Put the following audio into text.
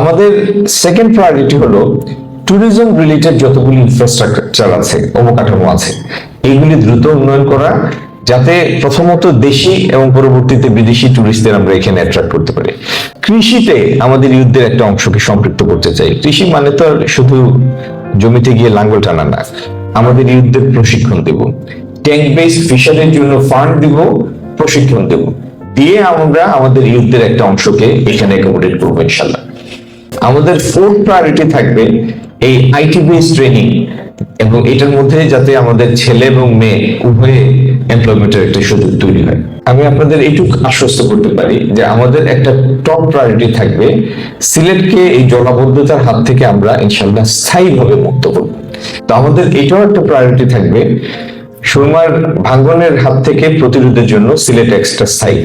আমাদের second priority হলো tourism related যতগুলি ইনফ্রাস্ট্রাকচার আছে, অবকাঠামো আছে, এইগুলি দ্রুত উন্নয়ন করা যাতে প্রথমত দেশি এবং পরবর্তীতে বিদেশি টুরিস্টদের আমরা এখানে অ্যাট্রাক্ট করতে পারি। কৃষিতে আমাদের ইউথদের একটা অংশকে সম্পৃক্ত করতে চাই। কৃষি মানে তো শুধু জমিতে গিয়ে লাঙ্গল টানা না, আমাদের ইউথদের প্রশিক্ষণ দেব। ট্যাঙ্ক বেসড ফিশারের জন্য ফান্ড দিব, প্রশিক্ষণ দেব। দিয়ে আমরা আমাদের ইউথদের একটা অংশকে এখানে অ্যাকোমোডেট করব ইনশাল্লাহ। আমাদের ফোর্থ প্রায়োরিটি থাকবে এই আইটি বেস ট্রেনিং এবং এটার মধ্যে যাতে আমাদের ছেলে এবং মেয়ে উভয়ে এমপ্লয়মেন্টের একটা সুযোগ তৈরি হয়। আমি আপনাদের এইটুক আশ্বস্ত করতে পারি যে আমাদের একটা টপ প্রায়োরিটি থাকবে সিলেটকে এই জলাবদ্ধতার হাত থেকে আমরা ইনশাল্লাহ স্থায়ীভাবে মুক্ত করব। তো আমাদের এটাও একটা প্রায়োরিটি থাকবে। সুরমার ভাঙ্গনের হাত থেকে প্রতিরোধের জন্য সিলেট এক্সট্রা স্থায়ী